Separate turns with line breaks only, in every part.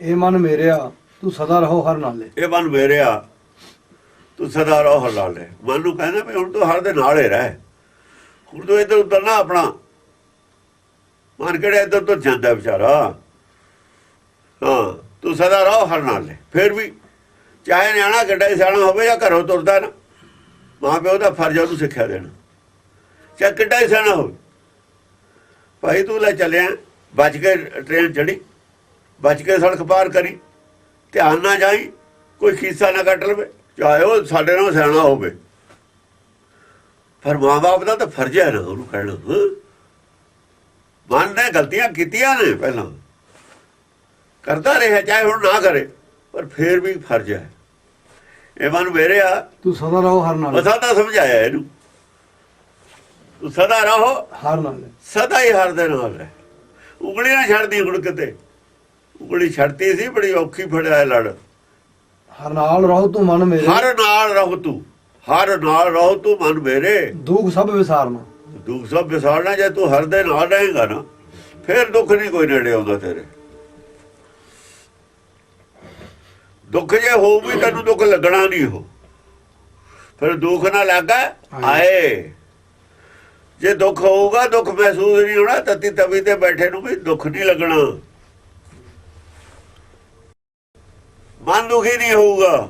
ਇਹ ਮਨ ਮੇਰਿਆ, ਤੂੰ ਸਦਾ ਰਹੋ ਹਰ ਨਾਲੇ।
ਇਹ ਮਨ ਮੇਰਿਆ, ਤੂੰ ਸਦਾ ਰਹੋ ਹਰ ਨਾਲੇ। ਮਨ ਨੂੰ ਕਹਿੰਦਾ ਵੀ ਹੁਣ ਤੂੰ ਹਰ ਦੇ ਨਾਲ ਹੀ ਰਹਿ। ਹੁਣ ਤੂੰ ਇੱਧਰ ਉੱਧਰ ਨਾ ਆਪਣਾ। ਮਨ ਕਿਹੜਾ ਇੱਧਰ ਤੋਂ ਜਾਂਦਾ ਵਿਚਾਰਾ? ਹਾਂ, ਤੂੰ ਸਦਾ ਰਹੋ ਹਰ ਨਾਲੇ। ਫਿਰ ਵੀ ਚਾਹੇ ਨਿਆਣਾ ਕਿੱਡਾ ਹੀ ਸਿਆਣਾ ਹੋਵੇ ਜਾਂ ਘਰੋਂ ਤੁਰਦਾ ਨਾ, ਮਾਂ ਪਿਓ ਦਾ ਫਰਜ਼ ਉਹਨੂੰ ਸਿੱਖਿਆ ਦੇਣਾ। ਚਾਹੇ ਕਿੱਡਾ ਹੀ ਸਿਆਣਾ ਹੋਵੇ। ਭਾਈ ਤੂੰ ਲੈ ਚੱਲਿਆ, ਬਚ ਕੇ ਟ੍ਰੇਨ ਚੜੀ ਬਚ ਕੇ ਸੜਕ ਪਾਰ ਕਰੀ ਧਿਆਨ ਨਾ ਜਾਈ ਕੋਈ ਖੀਸਾ ਨਾ ਕੱਟ ਲਵੇ ਚਾਹੇ ਉਹ ਸਾਡੇ ਨਾਲ ਸਿਆਣਾ ਹੋਵੇ। ਪਰ ਮਾਂ-ਬਾਪ ਦਾ ਤਾਂ ਫਰਜ਼ ਹੈ ਨਾ ਉਹਨੂੰ ਕਹਿਣਾ। ਮਨ ਨੇ ਗਲਤੀਆਂ ਕੀਤੀਆਂ ਨੇ ਪਹਿਲਾਂ। ਕਰਦਾ ਰਿਹਾ ਚਾਹੇ ਹੁਣ ਨਾ ਕਰੇ ਪਰ ਫੇਰ ਵੀ ਫਰਜ਼ ਹੈ। ਇਹ ਮਨ ਮੇਰੇ ਆ।
ਤੂੰ ਸਦਾ ਰਹੋ ਹਰ ਨਾਲੇ।
ਮਸਾ ਤਾਂ ਸਮਝਾਇਆ ਇਹਨੂੰ। ਤੂੰ ਸਦਾ ਰਹੋ।
ਹਰ ਨਾਲੇ।
ਸਦਾ ਹੀ ਹਰ ਦੇ ਨਾਲ ਰਹਿ। ਉਂਗਲੀ ਨਾ ਛੱਡਦੀ ਹੁਣ ਕਿਤੇ। ਉਂਗਲੀ ਛੱਡਤੀ ਸੀ ਬੜੀ ਔਖੀ ਫੜਿਆ ਲੜ।
ਹਰ ਨਾਲ ਰਹੋ ਤੂੰ ਮਨ ਮੇਰੇ।
ਹਰ ਨਾਲ ਰਹੋ ਤੂੰ ਹਰ ਨਾਲ ਰਹੋ ਤੂੰ ਮਨ ਮੇਰੇ।
ਦੁੱਖ ਸਭ ਵਿਸਾਰਨਾ।
ਦੁੱਖ ਸਭ ਵਿਸਾਰਨਾ ਜੇ ਤੂੰ ਹਰ ਦੇ ਨਾਲ ਰਹੇਗਾ ਨਾ ਫਿਰ ਦੁੱਖ ਨਹੀਂ ਕੋਈ ਨੇੜੇ ਆਉਂਦਾ ਤੇਰੇ। ਦੁੱਖ ਜੇ ਹੋਊ ਵੀ ਤੈਨੂੰ ਦੁੱਖ ਲੱਗਣਾ ਨਹੀਂ ਹੋ ਫਿਰ ਦੁੱਖ ਨਾ ਲੱਗਾ ਆਏ। ਜੇ ਦੁੱਖ ਹੋਊਗਾ ਦੁੱਖ ਮਹਿਸੂਸ ਨਹੀਂ ਹੋਣਾ ਤਤੀ ਤਵੀ ਤੇ ਬੈਠੇ ਨੂੰ ਵੀ ਦੁੱਖ ਨਹੀਂ ਲੱਗਣਾ। ਮਨ ਦੁਖੀ ਨਹੀਂ ਹੋਊਗਾ।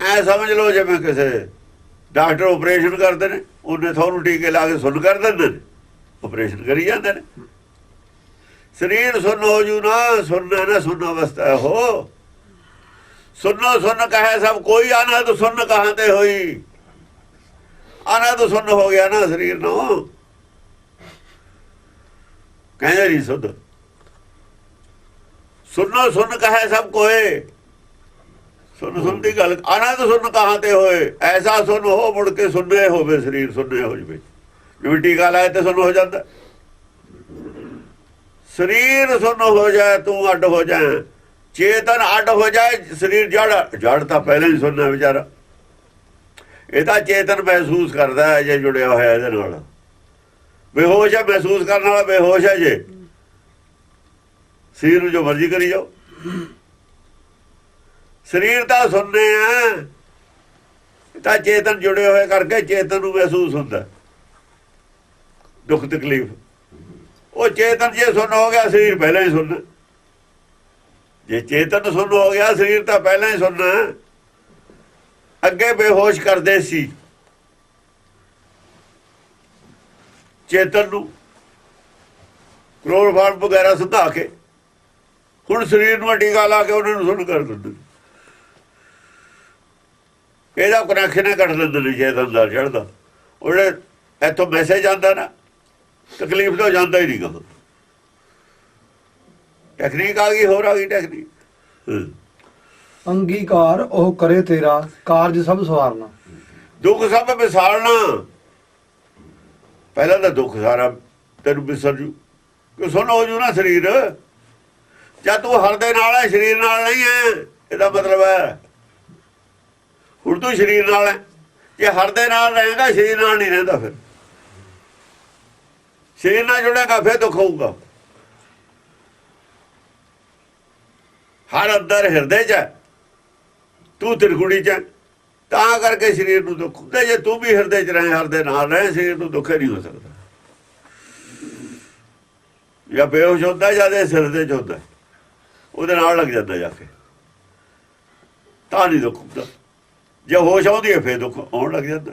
ਐ ਸਮਝ ਲਓ ਜਿਵੇਂ ਕਿਸੇ ਡਾਕਟਰ ਆਪਰੇਸ਼ਨ ਕਰਦੇ ਨੇ, ਉਹਨੇ ਤੁਹਾਨੂੰ ਟੀਕੇ ਲਾ ਕੇ ਸੁਣ ਕਰ ਦਿੰਦੇ ਨੇ ਆਪਰੇਸ਼ਨ ਕਰੀ ਜਾਂਦੇ ਨੇ। ਸਰੀਰ ਸੁਣ ਹੋ ਜੂ ਨਾ ਸੁਣਨਾ ਨਾ ਸੁਣ ਅਵਸਥਾ ਹੋ ਸੁਣੋ ਸੁਣ ਕਹੇ ਸਭ, ਕੋਈ ਆਨਾ ਤਾਂ ਸੁਣ ਕਹਾਂ ਤੇ ਹੋਈ। ਆਨਾ ਤਾਂ ਸੁਣ ਹੋ ਗਿਆ ਨਾ ਸਰੀਰ ਨੂੰ। ਕਹਿੰਦੇ ਨਹੀਂ ਸੁਧ। ਸੁਣੋ, ਸੁਣ ਕਹੇ ਸਭ ਕੋਏ। ਸੁਣ ਸੁਣ ਦੀ ਗੱਲ। ਆਨੰਦ ਸੁਣ ਕਹਾਂ ਤੇ ਹੋਏ। ਐਸਾ ਸੁਣ ਹੋ ਮੁੜ ਕੇ ਸੁਣਨੇ ਹੋਵੇ, ਸਰੀਰ ਸੁਣਨੇ ਹੋ ਜਵੇ। ਜਿਵੇਂ ਟੀਕਾ ਲਾਏ ਤੇ ਸੁਣ ਹੋ ਜਾਂਦਾ। ਸਰੀਰ ਸੁਣ ਹੋ ਜਾਏ, ਤੂੰ ਅੱਡ ਹੋ ਜਾਏ। ਚੇਤਨ ਅੱਡ ਹੋ ਜਾਏ, ਸਰੀਰ ਜੜ। ਜੜ ਤਾਂ ਪਹਿਲਾਂ ਹੀ ਸੁਣਨਾ ਵਿਚਾਰਾ। ਇਹ ਤਾਂ ਚੇਤਨ ਮਹਿਸੂਸ ਕਰਦਾ ਹੈ, ਜੇ ਜੁੜਿਆ ਹੋਇਆ ਇਹਦੇ ਨਾਲ। ਬੇਹੋਸ਼ ਹੈ ਮਹਿਸੂਸ ਕਰਨ ਵਾਲਾ ਬੇਹੋਸ਼ ਹੈ ਜੇ। ਸਰੀਰ ਨੂੰ ਜੋ ਮਰਜ਼ੀ ਕਰੀ ਜਾਓ। ਸਰੀਰ ਤਾਂ ਸੁਣਨੇ ਆ। ਤਾਂ ਚੇਤਨ ਜੁੜੇ ਹੋਏ ਕਰਕੇ ਚੇਤਨ ਨੂੰ ਮਹਿਸੂਸ ਹੁੰਦਾ। ਦੁੱਖ, ਤਕਲੀਫ। ਉਹ ਚੇਤਨ ਜੇ ਸੁਣ ਹੋ ਗਿਆ, ਸਰੀਰ ਪਹਿਲਾਂ ਹੀ ਸੁਣਨਾ ਜੇ ਚੇਤਨ ਸੁਣ ਹੋ ਗਿਆ, ਸਰੀਰ ਤਾਂ ਪਹਿਲਾਂ ਹੀ ਸੁਣਨਾ ਅੱਗੇ ਬੇਹੋਸ਼ ਕਰਦੇ ਸੀ। ਚੇਤਨ ਨੂੰ ਕਲੋਰੋਫਾਰਮ ਵਗੈਰਾ ਸੁਧਾ ਕੇ ਹੁਣ ਸਰੀਰ ਨੂੰ ਟੀਕਾ ਲਾ ਕੇ ਉਹਨਾਂ ਨੂੰ ਸੁਣ ਕਰ ਦਿੰਦੇ ਇਹਦਾ ਕਨੈਕਸ਼ਨ ਹੀ ਕੱਟ ਦਿੰਦੇ ਨੇ ਚੇਤਨ ਦਾ ਚੜਦਾ ਉਹਦੇ ਇੱਥੋਂ ਮੈਸੇਜ ਆਉਂਦਾ ਨਾ ਤਕਲੀਫ ਤੋਂ ਜਾਂਦਾ ਹੀ ਨਹੀਂ ਗਾ ਟੈਕਨੀਕ ਆ ਗਈ ਹੋਰ ਆ ਗਈ ਟੈਕਨੀਕ।
ਅੰਗੀਕਾਰ ਉਹ ਕਰੇ ਤੇਰਾ ਕਾਰਜ ਸਭ ਸਵਾਰਨਾ।
ਦੁੱਖ ਸਭ ਵਿਸਾਰਨਾ। ਪਹਿਲਾਂ ਤਾਂ ਦੁੱਖ ਸਾਰਾ ਤੈਨੂੰ ਵਿਸਰ ਜੂ। ਕਿ ਸੁਣ ਹੋ ਜੂ ਨਾ ਸਰੀਰ? ਜਾਂ ਤੂੰ ਹਰ ਦੇ ਨਾਲ ਹੈ, ਸਰੀਰ ਨਾਲ ਨਹੀਂ ਹੈ? ਇਹਦਾ ਮਤਲਬ ਹੈ, ਹੁਣ ਤੂੰ ਸਰੀਰ ਨਾਲ ਹੈ। ਜੇ ਹਰ ਦੇ ਨਾਲ ਰਹੇਗਾ ਸਰੀਰ ਨਾਲ ਨਹੀਂ ਰਹਿੰਦਾ ਫਿਰ। ਸਰੀਰ ਨਾਲ ਜੁੜੇਗਾ ਫਿਰ ਦੁੱਖ ਹੋਊਗਾ। ਹਰ ਅੰਦਰ ਹਿਰਦੇ 'ਚ ਹੈ, ਤੂੰ ਤਿਰਗੁੜੀ 'ਚ ਹੈ। ਤਾਂ ਕਰਕੇ ਸਰੀਰ ਨੂੰ ਦੁੱਖ ਹੁੰਦਾ, ਜੇ ਤੂੰ ਵੀ ਹਿਰਦੇ 'ਚ ਰਹੇ ਹਰ ਨਾਲ ਰਹੇ, ਸਰੀਰ ਨੂੰ ਦੁੱਖ ਹੀ ਨਹੀਂ ਹੋ ਸਕਦਾ। ਜਾਂ ਬੇਹੋਸ਼ ਹੁੰਦਾ, ਜਾਂ ਦੇ ਸਿਰ ਦੇ 'ਚ ਹੁੰਦਾ। ਉਹਦੇ ਨਾਲ ਲੱਗ ਜਾਂਦਾ ਜਾ ਕੇ। ਤਾਂ ਨਹੀਂ ਦੁੱਖ ਹੁੰਦਾ। ਜੇ ਹੋਸ਼ ਆਉਂਦੀ ਹੈ, ਫੇਰ ਦੁੱਖ ਆਉਣ ਲੱਗ ਜਾਂਦਾ।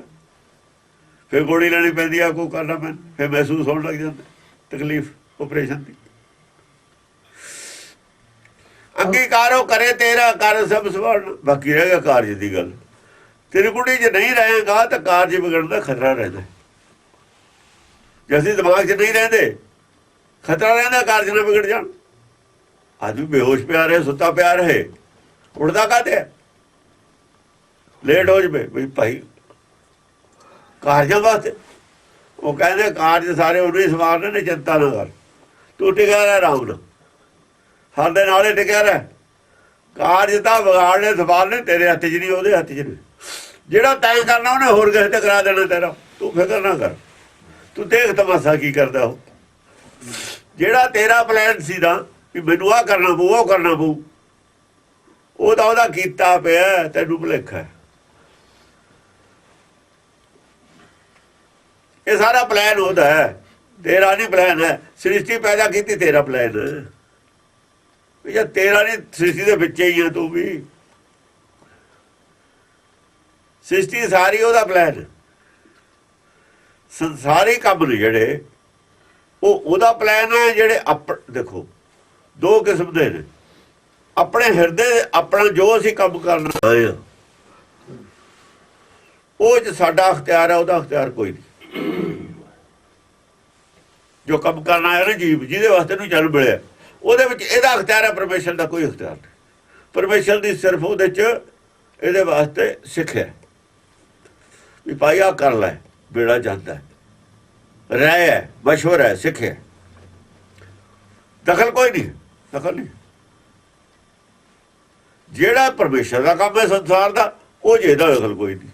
ਫੇਰ ਗੋਲੀ ਲੈਣੀ ਪੈਂਦੀ ਆ, ਕੋਈ ਕਰਨਾ ਪੈਂਦਾ। ਫੇਰ ਮਹਿਸੂਸ ਹੋਣ ਲੱਗ ਜਾਂਦਾ। ਤਕਲੀਫ ਆਪਰੇਸ਼ਨ ਦੀ। ਅੰਗੀਕਾਰੋ ਕਰੇ ਤੇਰਾ, ਕਰ ਸਭ ਸਵਰਨ ਬਾਕੀ ਰਹਿ ਗਿਆ ਕਾਰਜ ਦੀ ਗੱਲ। ਤੇਰੀ ਕੁੜੀ ਜੇ ਨਹੀਂ ਰਹੇਗਾ ਤਾਂ ਕਾਰਜ ਵਿਗੜਨ ਦਾ ਖਤਰਾ ਰਹਿੰਦਾ ਜੇ ਅਸੀਂ ਦਿਮਾਗ 'ਚ ਨਹੀਂ ਰਹਿੰਦੇ, ਖਤਰਾ ਰਹਿੰਦਾ ਕਾਰਜ ਨਾ ਵਿਗੜ ਜਾਣ। ਆਦਮੀ ਬੇਹੋਸ਼ ਪਿਆ ਰਹੇ, ਸੁੱਤਾ ਪਿਆ ਰਹੇ ਉੜਦਾ ਕਾਤੇ ਲੇਟ ਹੋ ਜਵੇ, ਵੀ ਭਾਈ, ਕਾਰਜਾਂ ਵਾਸਤੇ। ਉਹ ਕਹਿੰਦੇ ਕਾਰਜ ਸਾਰੇ ਉਹਨੇ ਹੀ ਸਵਾਰਨੇ ਨੇ, ਚਿੰਤਾ ਨਾ ਕਰ। ਤੂੰ ਟਿਕਿਆ ਰਹਿ ਆਰਾਮ ਨਾਲ। ਸਾਡੇ ਦੇ ਨਾਲੇ ਟਿਕਿਆ ਰਹਿ। ਕਾਰਜ ਤਾਂ ਵਿਗਾੜਨੇ, ਸਵਾਰਨੇ, ਤੇਰੇ ਹੱਥ 'ਚ ਨਹੀਂ, ਉਹਦੇ ਹੱਥ 'ਚ ਨੇ ਜਿਹੜਾ ਤੈਂ ਕਰਨਾ ਉਹਨੇ ਹੋਰ ਕਿਸੇ ਤੇ ਕਰਾ ਦੇਣਾ ਤੇਰਾ। ਤੂੰ ਫਿਕਰ ਨਾ ਕਰ। ਤੂੰ ਦੇਖ ਤਮਾਸ਼ਾ ਕੀ ਕਰਦਾ ਉਹ। ਜਿਹੜਾ ਤੇਰਾ ਪਲਾਨ ਸੀ ਨਾ ਵੀ ਮੈਨੂੰ ਆ ਕਰਨਾ ਪਊ, ਉਹ ਕਰਨਾ ਪਊ ਉਹਦਾ ਉਹਦਾ ਕੀਤਾ ਪਿਆ, ਤੈਨੂੰ ਭੁਲੇਖਾ ਹੈ। ਇਹ ਸਾਰਾ ਪਲਾਨ ਉਹਦਾ ਹੈ। ਤੇਰਾ ਨਹੀਂ ਪਲਾਨ ਹੈ। ਸ੍ਰਿਸ਼ਟੀ ਪੈਦਾ ਕੀਤੀ ਤੇਰਾ ਪਲਾਨ ਹੈ। ਵੀ ਜੇ ਤੇਰਾ ਨਹੀਂ, ਸ੍ਰਿਸ਼ਟੀ ਦੇ ਵਿੱਚ ਹੀ ਹੈ ਤੂੰ ਵੀ। ਸ੍ਰਿਸ਼ਟੀ ਸਾਰੀ ਉਹਦਾ ਪਲਾਨ ਸੰਸਾਰੀ ਕੰਮ ਨੇ ਜਿਹੜੇ, ਉਹ ਉਹਦਾ ਪਲਾਨ ਹੈ ਜਿਹੜੇ ਆਪ ਦੇਖੋ, ਦੋ ਕਿਸਮ ਦੇ ਨੇ। ਆਪਣੇ ਹਿਰਦੇ ਆਪਣਾ ਜੋ ਅਸੀਂ ਕੰਮ ਕਰਨਾ ਆਏ ਹਾਂ ਉਹ ਚ ਸਾਡਾ ਅਖਤਿਆਰ ਹੈ ਉਹਦਾ ਅਖਤਿਆਰ ਕੋਈ ਨਹੀਂ। ਜੋ ਕੰਮ ਕਰਨਾ ਹੈ ਨਾ ਜੀਵ, ਜਿਹਦੇ ਵਾਸਤੇ ਨੂੰ ਜਨਮ ਮਿਲਿਆ, ਉਹਦੇ ਵਿੱਚ ਇਹਦਾ ਅਖਤਿਆਰ ਹੈ ਪਰਮੇਸ਼ਰ ਦਾ ਕੋਈ ਅਖਤਿਆਰ ਨਹੀਂ। ਪਰਮੇਸ਼ਰ ਦੀ ਸਿਰਫ ਉਹਦੇ ਚ ਇਹਦੇ ਵਾਸਤੇ ਸਿੱਖਿਆ ਵੀ ਭਾਈ ਆਹ ਕਰ ਲੈ ਬੇੜਾ ਜਾਂਦਾ ਰਹਿ ਹੈ ਮਸ਼ਵਰ ਹੈ ਸਿੱਖਿਆ ਦਖਲ ਕੋਈ ਨਹੀਂ, ਦਖਲ ਨਹੀਂ। ਜਿਹੜਾ ਪਰਮੇਸ਼ਰ ਦਾ ਕੰਮ ਹੈ ਸੰਸਾਰ ਦਾ, ਉਹ ਜਿਹਦਾ ਦਖਲ ਕੋਈ ਨਹੀਂ।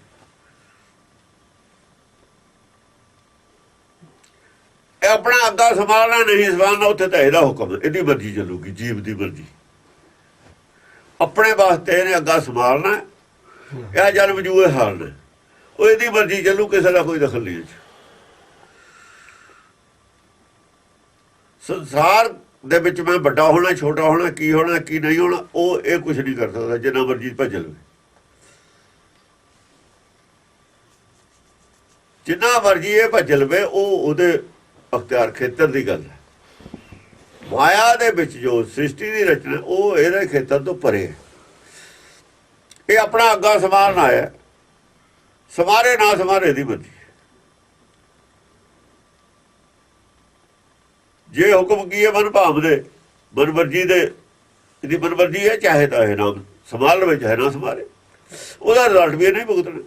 ਇਹ ਆਪਣਾ ਅੱਗਾ ਸੰਭਾਲਣਾ ਨਹੀਂ ਸੰਭਾਲਣਾ ਉੱਥੇ ਤਾਂ ਇਹਦਾ ਹੁਕਮ, ਇਹਦੀ ਮਰਜ਼ੀ ਚੱਲੂਗੀ, ਜੀਵ ਦੀ ਮਰਜ਼ੀ। ਆਪਣੇ ਵਾਸਤੇ ਇਹਨੇ ਅੱਗਾ ਸੰਭਾਲਣਾ ਇਹ ਜਨਮ ਜੂਏ ਹਾਰਨਾ ਉਹ ਇਹਦੀ ਮਰਜ਼ੀ ਚੱਲੂ, ਕਿਸੇ ਦਾ ਕੋਈ ਦਖਲ ਨਹੀਂ ਇਹ ਸੰਸਾਰ ਦੇ ਵਿੱਚ ਮੈਂ ਵੱਡਾ ਹੋਣਾ, ਛੋਟਾ ਹੋਣਾ, ਕੀ ਹੋਣਾ, ਕੀ ਨਹੀਂ ਹੋਣਾ, ਉਹ ਇਹ ਕੁਝ ਨਹੀਂ ਕਰ ਸਕਦਾ, ਜਿੰਨਾ ਮਰਜ਼ੀ ਭੱਜ ਲਵੇ। ਜਿੰਨਾ ਮਰਜ਼ੀ ਇਹ ਭੱਜ ਲਵੇ, ਉਹ ਉਹਦੇ ਅਖਤਿਆਰ ਖੇਤਰ ਦੀ ਗੱਲ ਹੈ। ਮਾਇਆ ਦੇ ਵਿੱਚ ਜੋ ਸ੍ਰਿਸ਼ਟੀ ਦੀ ਰਚਨਾ, ਉਹ ਇਹਦੇ ਖੇਤਰ ਤੋਂ ਪਰੇ ਹੈ। ਇਹ ਆਪਣਾ ਅੱਗਾ ਸਮਾਰਨ ਆਇਆ ਸਮਾਰੇ ਨਾ ਸਮਾਰੇ ਦੀ ਮਰਜ਼ੀ ਜੇ ਹੁਕਮ ਕੀਏ ਮਨ ਭਾਵ ਦੇ ਮਨਮਰਜੀ ਦੇ, ਇਹਦੀ ਮਨਮਰਜੀ ਹੈ, ਚਾਹੇ ਤਾਂ ਇਹ ਨਾ ਸੰਭਾਲ ਵਿੱਚ ਹੈ ਨਾ ਸੰਭਾਲੇ। ਉਹਦਾ ਰਿਜ਼ਲਟ ਵੀ ਇਹ ਨਹੀਂ ਭੁਗਤਣਾ।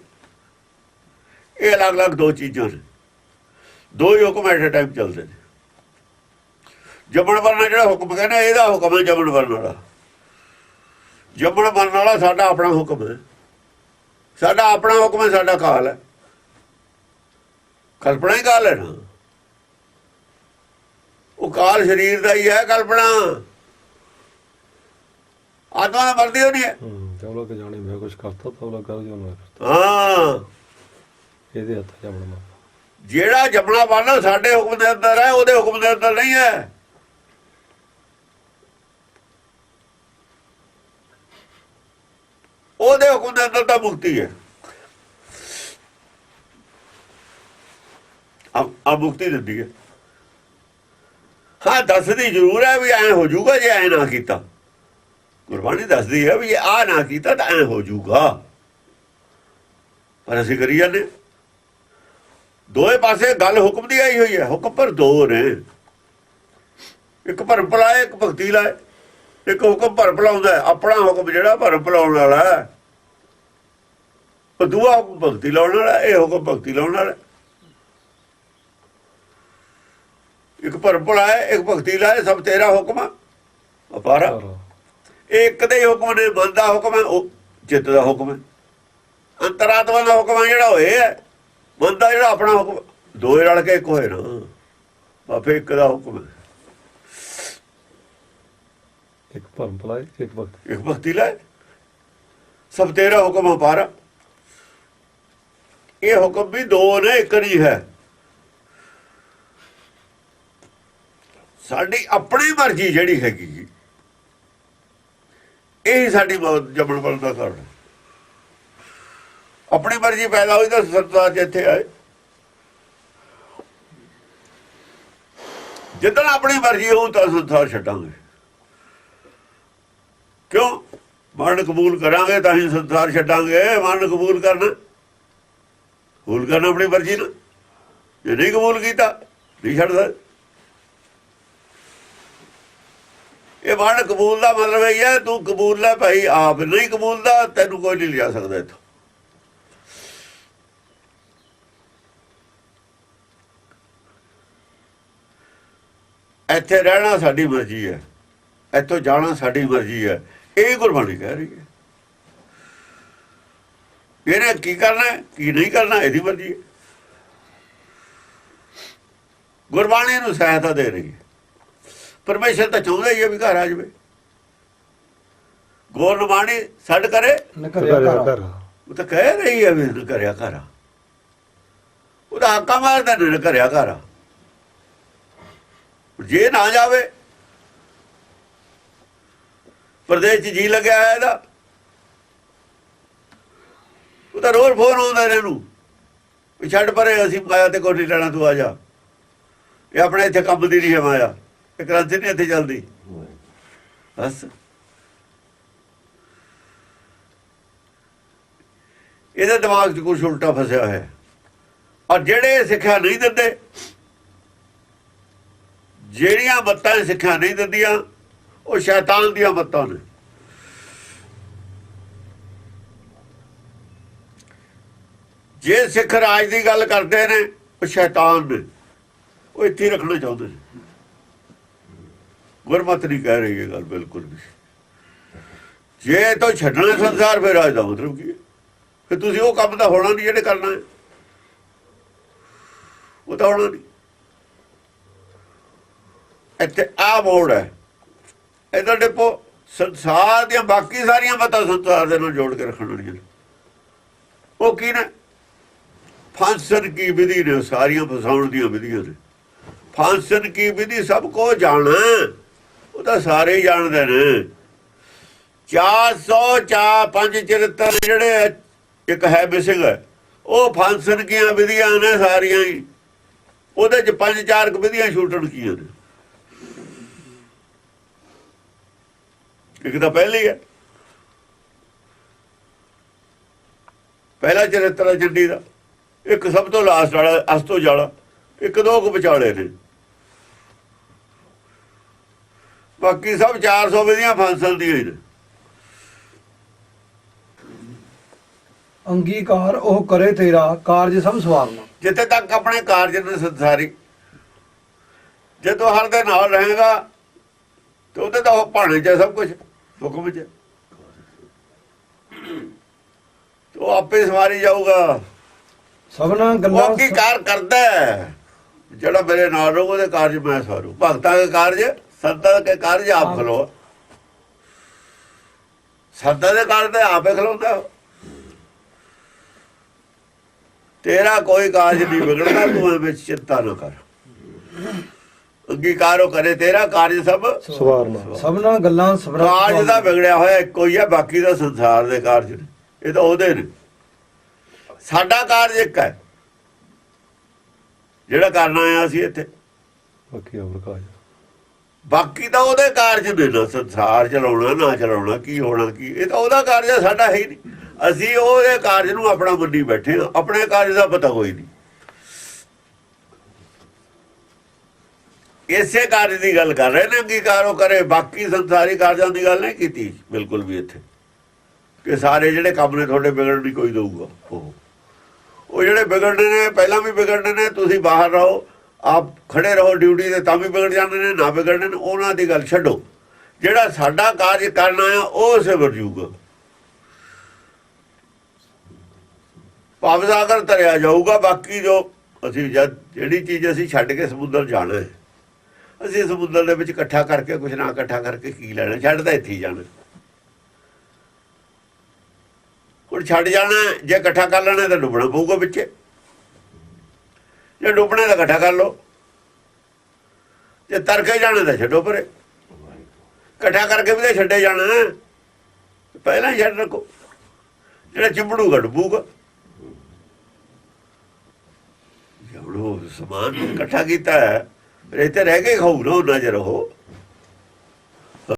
ਇਹ ਅਲੱਗ-ਅਲੱਗ ਦੋ ਚੀਜ਼ਾਂ ਨੇ। ਦੋ ਹੀ ਹੁਕਮ ਐਟ ਟਾਈਮ ਚੱਲਦੇ ਨੇ। ਜੰਮਣ ਵਰਨਾ ਜਿਹੜਾ ਹੁਕਮ ਕਹਿੰਦਾ, ਇਹਦਾ ਹੁਕਮ ਹੈ ਜੰਮਣ ਵਰਨ ਵਾਲਾ। ਜੰਮਣ ਵਰਨ ਵਾਲਾ ਸਾਡਾ ਆਪਣਾ ਹੁਕਮ ਹੈ। ਸਾਡਾ ਆਪਣਾ ਹੁਕਮ ਹੈ ਸਾਡਾ ਕਾਲ ਹੈ। ਕਲਪਨਾ ਹੀ ਕਾਲ ਹੈ ਨਾ। ਉਹ ਕਾਲ ਸਰੀਰ ਦਾ ਹੀ ਹੈ ਕਲਪਨਾ। ਆਤਮਾ ਦਾ ਮਰਦੀ ਹੋ। ਨਹੀਂ ਹੈ
ਜਬ ਲੋਕ ਜਾਣੇ ਮੈਂ ਕੁਝ ਕਰਤਾ ਤਾਂ ਲੋਕ ਕਰ ਜੋ ਨਾ ਕਰਤਾ।
ਹਾਂ।
ਇਹਦੇ ਹੱਥ ਮਾ
ਜਿਹੜਾ ਜਪਣਾ ਵਾਲਾ ਸਾਡੇ ਹੁਕਮ ਦੇ ਅੰਦਰ ਹੈ ਉਹਦੇ ਹੁਕਮ ਦੇ ਅੰਦਰ ਨਹੀਂ ਹੈ। ਉਹਦੇ ਹੁਕਮ ਦੇ ਅੰਦਰ ਤਾਂ ਮੁਕਤੀ ਹੈ। ਆ ਮੁਕਤੀ ਦਿੰਦੀ ਹੈ। ਹਾਂ, ਦੱਸਦੀ ਜ਼ਰੂਰ ਹੈ ਵੀ ਐ ਹੋ ਜਾਊਗਾ ਜੇ ਐ ਨਾ ਕੀਤਾ। ਗੁਰਬਾਣੀ ਦੱਸਦੀ ਹੈ ਵੀ ਆ ਨਾ ਕੀਤਾ ਤਾਂ ਐ ਹੋ ਜਾਊਗਾ। ਪਰ ਅਸੀਂ ਕਰੀ ਜਾਂਦੇ ਹਾਂ। ਦੋਏ ਪਾਸੇ ਗੱਲ ਹੁਕਮ ਦੀ ਆਈ ਹੋਈ ਹੈ। ਹੁਕਮ ਪਰ ਦੋ ਨੇ। ਇੱਕ ਭਰਮ ਭਲਾਏ ਇੱਕ ਭਗਤੀ ਲਾਏ ਇੱਕ ਹੁਕਮ ਭਰਮ ਭਲਾਉਂਦਾ ਆਪਣਾ ਹੁਕਮ ਜਿਹੜਾ ਭਰਮ ਭਲਾਉਣ ਵਾਲਾ ਹੈ। ਉਹ ਦੂਆ ਹੁਕਮ ਭਗਤੀ ਲਾਉਣ ਵਾਲਾ ਇਹ ਹੁਕਮ ਭਗਤੀ ਲਾਉਣ ਵਾਲਾ ਇੱਕ ਭਰਮ ਭਲਾਏ ਇੱਕ ਭਗਤੀ ਲਾਏ ਸਭ ਤੇਰਾ ਹੁਕਮ ਆ। ਅਪਾਰਾ ਇਹ ਇੱਕ ਦੇ ਹੁਕਮ ਨੇ ਮਨ ਦਾ ਹੁਕਮ ਹੈ ਉਹ ਚਿੱਤ ਦਾ ਹੁਕਮ ਹੈ। ਅੰਤਰਾਤਮਾ ਦਾ ਹੁਕਮ ਜਿਹੜਾ ਹੋਏ ਹੈ। ਮਨ ਦਾ ਜਿਹੜਾ ਆਪਣਾ ਹੁਕਮ ਦੋਏ ਰਲ ਕੇ ਇੱਕ ਹੋਏ ਨਾ। ਬਾਪੇ ਇੱਕ ਦਾ ਹੁਕਮ ਹੈ।
ਇੱਕ ਭਰਮ ਭਲਾਏ ਇੱਕ ਵਕਤ
ਇੱਕ ਭਗਤੀ ਲੈ ਸਭ ਤੇਰਾ ਹੁਕਮ ਅਪਾਰਾ ਇਹ ਹੁਕਮ ਵੀ ਦੋ ਨੇ, ਇੱਕ ਨਹੀਂ ਹੈ। ਸਾਡੀ ਆਪਣੀ ਮਰਜ਼ੀ ਜਿਹੜੀ ਹੈਗੀ ਇਹ ਸਾਡੀ ਮੌਤ ਜੰਮਣ ਵਾਲ ਦਾ ਕਾਰਨ ਆਪਣੀ ਮਰਜ਼ੀ ਪੈਦਾ ਹੋਈ ਤਾਂ ਸੰਸਾਰ 'ਚ ਇੱਥੇ ਆਏ। ਜਿੱਦਣ ਆਪਣੀ ਮਰਜ਼ੀ ਹੋਊ ਤਾਂ ਸੰਸਾਰ ਛੱਡਾਂਗੇ। ਕਿਉਂ? ਮਰਨ ਕਬੂਲ ਕਰਾਂਗੇ ਤਾਂ ਹੀ ਸੰਸਾਰ ਛੱਡਾਂਗੇ। ਮਰਨ ਕਬੂਲ ਕਰਨਾ। ਕਬੂਲ ਕਰਨਾ ਆਪਣੀ ਮਰਜ਼ੀ ਨਾਲ। ਜੇ ਨਹੀਂ ਕਬੂਲ ਕੀਤਾ, ਨਹੀਂ ਛੱਡਦਾ। ਇਹ ਮਰਨ ਕਬੂਲ ਦਾ ਮਤਲਬ ਇਹ ਹੈ, ਤੂੰ ਕਬੂਲ ਲੈ ਭਾਈ, ਆਪ ਨਹੀਂ ਕਬੂਲਦਾ ਤੈਨੂੰ ਕੋਈ ਨਹੀਂ ਲਿਆ ਸਕਦਾ ਇੱਥੋਂ। ਇੱਥੇ ਰਹਿਣਾ ਸਾਡੀ ਮਰਜ਼ੀ ਹੈ। ਇੱਥੋਂ ਜਾਣਾ ਸਾਡੀ ਮਰਜ਼ੀ ਹੈ। ਇਹ ਗੁਰਬਾਣੀ ਕਹਿ ਰਹੀ ਹੈ। ਇਹਨੇ ਕੀ ਕਰਨਾ ਹੈ, ਕੀ ਨਹੀਂ ਕਰਨਾ ਇਹਦੀ ਮਰਜ਼ੀ ਹੈ। ਗੁਰਬਾਣੀ ਨੂੰ ਸਹਾਇਤਾ ਦੇ ਰਹੀ ਹੈ। ਪਰਮੇਸ਼ਰ ਤਾਂ ਚਾਹੁੰਦਾ ਹੀ ਹੈ ਵੀ ਘਰ ਆ ਜਾਵੇ। ਗੋਰ ਨਮਾਣੀ ਛੱਡ ਕਰੇ ਉਹ ਤਾਂ ਕਹਿ ਰਹੀ ਹੈ ਵੀ ਕਰਿਆ ਘਰ। ਆ ਉਹਦਾ ਹਾਕਾ ਮਾਰਦਾ ਨੇ ਕਰਿਆ ਘਰ। ਆ ਜੇ ਨਾ ਜਾਵੇ ਪ੍ਰਦੇਸ਼ 'ਚ ਜੀ ਲੱਗਿਆ ਹੋਇਆ ਇਹਦਾ। ਉਹ ਤਾਂ ਰੋਜ਼ ਫੋਨ ਆਉਂਦਾ ਇਹਨਾਂ ਨੂੰ ਵੀ ਛੱਡ ਪਰੇ, ਅਸੀਂ ਮਾਇਆ ਤੇ ਕੋਠੀ ਲੈਣਾ ਤੂੰ ਆ ਜਾ। ਇਹ ਆਪਣੇ ਇੱਥੇ ਕੰਮ ਦੀ ਨਹੀਂ ਹੈ ਮਾਇਆ ਇਹ ਕ੍ਰਾਂਤੀ ਨਹੀਂ ਇੱਥੇ ਚੱਲਦੀ। ਬਸ। ਇਹਦੇ ਦਿਮਾਗ 'ਚ ਕੁਝ ਉਲਟਾ ਫਸਿਆ ਹੋਇਆ। ਹੈ ਔਰ ਜਿਹੜੇ ਸਿੱਖਿਆ ਨਹੀਂ ਦਿੰਦੇ, ਜਿਹੜੀਆਂ ਬੱਤਾਂ ਸਿੱਖਿਆ ਨਹੀਂ ਦਿੰਦੀਆਂ ਉਹ ਸ਼ੈਤਾਨ ਦੀਆਂ ਮੱਤਾਂ ਨੇ। ਜੇ ਸਿੱਖ ਰਾਜ ਦੀ ਗੱਲ ਕਰਦੇ ਨੇ, ਉਹ ਸ਼ੈਤਾਨ ਨੇ। ਉਹ ਇੱਥੇ ਰੱਖਣਾ ਚਾਹੁੰਦੇ ਨੇ। ਗੁਰਮਤ ਨਹੀਂ ਕਹਿ ਰਹੀ ਇਹ ਗੱਲ, ਬਿਲਕੁਲ ਵੀ। ਜੇ ਤੋਂ ਛੱਡਣਾ ਸੰਸਾਰ, ਫਿਰ ਰਾਜ ਦਾ ਮਤਲਬ ਕੀ ਹੈ? ਕਿ ਤੁਸੀਂ ਉਹ ਕੰਮ ਤਾਂ ਹੋਣਾ ਨਹੀਂ, ਜਿਹੜੇ ਕਰਨਾ ਹੈ। ਉਹ ਤਾਂ ਹੋਣਾ ਨਹੀਂ। ਇੱਥੇ ਆ ਮੋੜ ਹੈ। ਇਹਦਾ ਡਿਪੋ, ਸੰਸਾਰ ਦੀਆਂ ਬਾਕੀ ਸਾਰੀਆਂ ਮਤਾਂ ਸੰਸਾਰ ਦੇ ਨਾਲ ਜੋੜ ਕੇ ਰੱਖਣ ਵਾਲੀਆਂ ਨੇ। ਉਹ ਕੀ ਨੇ? ਫਾਂਸਨ ਕੀ ਵਿਧੀ ਨੇ ਸਾਰੀਆਂ ਫਸਾਉਣ ਦੀਆਂ ਵਿਧੀਆਂ ਨੇ। ਫਾਂਸਨ ਕੀ ਵਿਧੀ ਸਭ ਕੋ ਜਾਣਾ। ਉਹ ਤਾਂ ਸਾਰੇ ਜਾਣਦੇ ਨੇ। 400 ਚਾ ਪੰਜ ਚਰਿੱਤਰ ਜਿਹੜੇ ਇੱਕ ਹੈ ਮਿਸਿੰਗ ਉਹ ਫਾਂਸਨ ਕੀਆਂ ਵਿਧੀਆਂ ਨੇ ਸਾਰੀਆਂ ਹੀ। ਉਹਦੇ ਚ ਪੰਜ ਚਾਰ ਕੁ ਵਿਧੀਆਂ ਛੂਟਣ ਕੀਆਂ ਨੇ। ਇੱਕ ਤਾਂ ਪਹਿਲੀ ਹੈ। ਪਹਿਲਾ ਚਰਿੱਤਰ ਚੰਡੀ ਦਾ। ਇੱਕ ਸਭ ਤੋਂ ਲਾਸਟ ਵਾਲਾ ਅਸ ਤੋਂ ਜਾਲਾ। ਇੱਕ ਦੋ ਕੁ ਵਿਚਾਲੇ ਨੇ। ਬਾਕੀ ਸਭ 400 ਵਿਧੀਆਂ ਫਾਂਸਲ ਦੀਆਂ ਹੀ ਨੇ।
ਅੰਗੀਕਾਰ ਉਹ ਕਰੇ ਤੇਰਾ ਕਾਰਜ ਸਭ ਸਵਾਰਨਾ।
ਜਿੱਥੇ ਤੱਕ ਆਪਣੇ ਕਾਰਜ ਨੇ ਸੰਸਾਰੀ। ਜਦੋਂ ਹਰ ਦੇ ਨਾਲ ਰਹੇਗਾ ਤੇ ਉਹਦੇ ਤਾਂ ਉਹ ਭਾਣੇ ਚ ਸਭ ਕੁਝ ਹੁਕਮ ਚ ਤੇ ਉਹ ਆਪੇ ਸਵਾਰੀ ਜਾਊਗਾ।
ਸਭਨਾ
ਉਹ
ਗੱਲਾਂ
ਕੀ ਕਾਰ ਕਰਦਾ ਜਿਹੜਾ ਮੇਰੇ ਨਾਲ ਰਹੂ ਉਹਦੇ ਕਾਰਜ ਮੈਂ ਸਵਾਰੂ। ਭਗਤਾਂ ਦੇ ਕਾਰਜ ਸੰਤਾਂ ਦੇ ਕਾਰਜ ਆਪ ਖਲੋ। ਸੰਤਾਂ ਦੇ ਕਾਰਜ ਤੇ ਆਪੇ ਖਲੋਂਦਾ ਉਹ। ਤੇਰਾ ਕੋਈ ਕਾਰਜ ਨਹੀਂ ਵਿਗੜਦਾ ਤੂੰ ਇਹ ਵਿੱਚ ਚਿੰਤਾ ਨਾ ਕਰ। ਅੰਗੀਕਾਰੋ ਕਰੇ ਤੇਰਾ ਕਾਰਜ ਸਭ
ਸਵਾਰਨਾ।
ਸਭਨਾ ਗੱਲਾਂ ਸਬਰਾ
ਕਾਰਜ ਦਾ ਵਿਗੜਿਆ ਹੋਇਆ ਇੱਕੋ ਹੀ ਹੈ ਬਾਕੀ ਦਾ ਸੰਸਾਰ ਦੇ ਕਾਰਜ ਨੇ। ਇਹ ਤਾਂ ਉਹਦੇ ਨੇ। ਸਾਡਾ ਕਾਰਜ ਇੱਕ ਹੈ। ਜਿਹੜਾ ਕਰਨਾ ਆ ਅਸੀਂ ਇੱਥੇ।
ਬਾਕੀ ਹੋਰ ਕਾਜ
ਬਾਕੀ ਤਾਂ ਉਹਦੇ ਕਾਰਜ ਨੇ ਨਾ ਸੰਸਾਰ ਚਲਾਉਣਾ ਨਾ ਚਲਾਉਣਾ ਕੀ ਹੋਣਾ ਕੀ। ਇਹ ਤਾਂ ਉਹਦਾ ਕਾਰਜ ਹੈ ਸਾਡਾ ਹੈ ਹੀ ਨਹੀਂ। ਅਸੀਂ ਉਹਦੇ ਕਾਰਜ ਨੂੰ ਆਪਣਾ ਮੰਨੀ ਬੈਠੇ ਹਾਂ ਆਪਣੇ ਕਾਰਜ ਦਾ ਪਤਾ ਕੋਈ ਨਹੀਂ। ਇਸੇ ਕਾਰਜ ਦੀ ਗੱਲ ਕਰ ਰਹੇ ਨੇ, ਅੰਗੀਕਾਰੋ ਕਰੇ, ਬਾਕੀ ਸੰਸਾਰੀ ਕਾਰਜਾਂ ਦੀ ਗੱਲ ਨਹੀਂ ਕੀਤੀ। ਬਿਲਕੁਲ ਵੀ ਇੱਥੇ। ਕਿ ਸਾਰੇ ਜਿਹੜੇ ਕੰਮ ਨੇ ਤੁਹਾਡੇ ਵਿਗੜਨ ਨਹੀਂ ਕੋਈ ਦਊਗਾ, ਉਹ। ਉਹ ਜਿਹੜੇ ਵਿਗੜਨੇ ਨੇ, ਪਹਿਲਾਂ ਵੀ ਵਿਗੜਨੇ ਨੇ, ਤੁਸੀਂ ਬਾਹਰ ਰਹੋ, ਆਪ ਖੜੇ ਰਹੋ ਡਿਊਟੀ ਤੇ, ਤਾਂ ਵੀ ਵਿਗੜ ਜਾਂਦੇ ਨੇ, ਨਾ ਵਿਗੜਨੇ ਨੇ, ਉਹਨਾਂ ਦੀ ਗੱਲ ਛੱਡੋ। ਜਿਹੜਾ ਸਾਡਾ ਕਾਰਜ ਕਰਨਾ ਆ ਉਹ ਸਿਵਰ ਜੂਗਾ। ਪਾਵਸਾਗਰ ਧਰਿਆ ਜਾਊਗਾ, ਬਾਕੀ ਜੋ ਅਸੀਂ ਜਦ ਜਿਹੜੀ ਚੀਜ਼ ਅਸੀਂ ਛੱਡ ਕੇ ਸਮੁੰਦਰ ਜਾਣਾ ਹੈ। ਅਸੀਂ ਸਮੁੰਦਰ ਦੇ ਵਿੱਚ ਇਕੱਠਾ ਕਰਕੇ ਕੁਝ ਨਾ ਇਕੱਠਾ ਕਰਕੇ ਕੀ ਲੈਣਾ? ਛੱਡ ਤਾਂ ਇੱਥੇ ਹੀ ਜਾਣਾ। ਹੁਣ ਛੱਡ ਜਾਣਾ ਜੇ ਇਕੱਠਾ ਕਰ ਲੈਣਾ ਤਾਂ ਡੁੱਬਣਾ ਪਊਗਾ ਵਿੱਚੇ। ਜੇ ਡੁੱਬਣਾ ਤਾਂ ਇਕੱਠਾ ਕਰ ਲਓ। ਜੇ ਤਰਕੇ ਜਾਣਾ ਤਾਂ ਛੱਡੋ ਪਰੇ। ਇਕੱਠਾ ਕਰਕੇ ਵੀ ਤਾਂ ਛੱਡੇ ਜਾਣਾ ਪਹਿਲਾਂ ਹੀ ਛੱਡ ਰੱਖੋ। ਜਿਹੜਾ ਚਿੰਬੜੂਗਾ ਡੁੱਬੂਗਾ। ਜਦੋਂ ਸਮਾਨ ਇਕੱਠਾ ਕੀਤਾ ਹੈ ਫਿਰ ਇੱਥੇ ਰਹਿ ਕੇ ਖਾਊ ਨਾ ਉਹਨਾਂ ਚ ਰਹੋ